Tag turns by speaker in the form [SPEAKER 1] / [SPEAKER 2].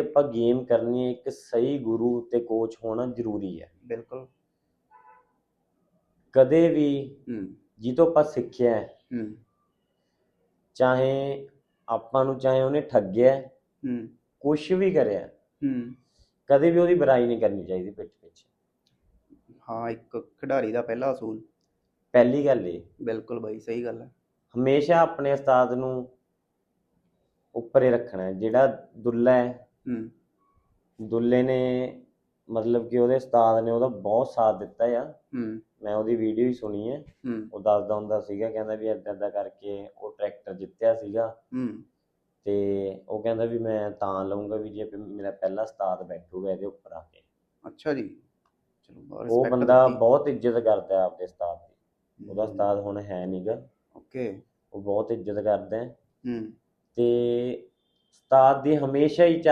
[SPEAKER 1] ਆਪਾਂ ਗੇਮ ਕਰਨੀ ਹੈ ਇੱਕ ਸਹੀ ਗੁਰੂ ਤੇ ਕੋਚ ਹੋਣਾ ਜ਼ਰੂਰੀ ਹੈ।
[SPEAKER 2] ਬਿਲਕੁਲ।
[SPEAKER 1] ਕਦੇ ਵੀ
[SPEAKER 2] ਹੂੰ।
[SPEAKER 1] ਜਿੱਦੋਂ ਆਪਾਂ ਸਿੱਖਿਆ ਹੈ,
[SPEAKER 2] ਹੂੰ।
[SPEAKER 1] ਚਾਹੇ ਆਪਾਂ ਨੂੰ ਚਾਹੇ ਉਹਨੇ ਠੱਗਿਆ ਹੈ,
[SPEAKER 2] ਹੂੰ।
[SPEAKER 1] ਕੁਛ ਵੀ ਕਰਿਆ
[SPEAKER 2] ਹੂੰ
[SPEAKER 1] ਕਦੇ ਵੀ ਉਹਦੀ ਬੁਰਾਈ ਨਹੀਂ ਕਰਨੀ ਚਾਹੀਦੀ ਪਿੱਠ ਪਿੱਛੇ
[SPEAKER 2] ਹਾਂ ਇੱਕ ਖਿਡਾਰੀ ਦਾ ਪਹਿਲਾ ਅਸੂਲ।
[SPEAKER 1] ਪਹਿਲੀ ਗੱਲ ਇਹ।
[SPEAKER 2] ਬਿਲਕੁਲ ਬਾਈ ਸਹੀ ਗੱਲ ਹੈ।
[SPEAKER 1] ਹਮੇਸ਼ਾ ਆਪਣੇ ਉਸਤਾਦ ਨੂੰ ਉੱਪਰ ਰੱਖਣਾ ਹੈ ਜਿਹੜਾ ਦੁੱਲਾ ਹੈ
[SPEAKER 2] ਹੂੰ।
[SPEAKER 1] ਦੁੱਲੇ ਨੇ ਮਤਲਬ ਕਿ ਉਹਦੇ ਉਸਤਾਦ ਨੇ ਉਹਦਾ ਬਹੁਤ ਸਾਥ ਦਿੱਤਾ ਆ।
[SPEAKER 2] ਹੂੰ।
[SPEAKER 1] ਮੈਂ ਉਹਦੀ ਵੀਡੀਓ ਹੀ ਸੁਣੀ ਹੈ
[SPEAKER 2] ਹੂੰ।
[SPEAKER 1] ਉਹ ਦੱਸਦਾ ਹੁੰਦਾ ਸੀਗਾ ਕਹਿੰਦਾ ਵੀ ਏਦਾਂ ਏਦਾਂ ਕਰਕੇ ਉਹ ਟਰੈਕਟਰ ਜਿੱਤਿਆ ਸੀਗਾ।
[SPEAKER 2] ਹੂੰ।
[SPEAKER 1] ਤੇ ਉਹ ਕਹਿੰਦਾ ਵੀ ਮੈਂ ਤਾਂ ਲਊਂਗਾ ਵੀ ਜੇ ਮੇਰਾ ਪਹਿਲਾ ਉਸਤਾਦ ਬੈਠੂਗਾ ਇਹਦੇ ਉੱਪਰ ਆ ਕੇ।
[SPEAKER 2] ਅੱਛਾ ਜੀ। ਚਲੋ ਬਹੁਤ
[SPEAKER 1] ਉਹ
[SPEAKER 2] respect
[SPEAKER 1] ਬੰਦਾ
[SPEAKER 2] ਦਿੱਤੀ।
[SPEAKER 1] ਬਹੁਤ ਇੱਜ਼ਤ ਕਰਦਾ ਹੈ ਆਪਣੇ ਉਸਤਾਦ ਦੀ। ਉਹਦਾ ਉਸਤਾਦ ਹੁਣ ਹੈ ਨਹੀਂਗਾ
[SPEAKER 2] ਓਕੇ।
[SPEAKER 1] ਉਹ ਬਹੁਤ ਇੱਜ਼ਤ ਕਰਦਾ ਹੈ
[SPEAKER 2] ਹੂੰ।
[SPEAKER 1] ਤੇ ਉਸਤਾਦ ਦੀ ਹਮੇਸ਼ਾ ਹੀ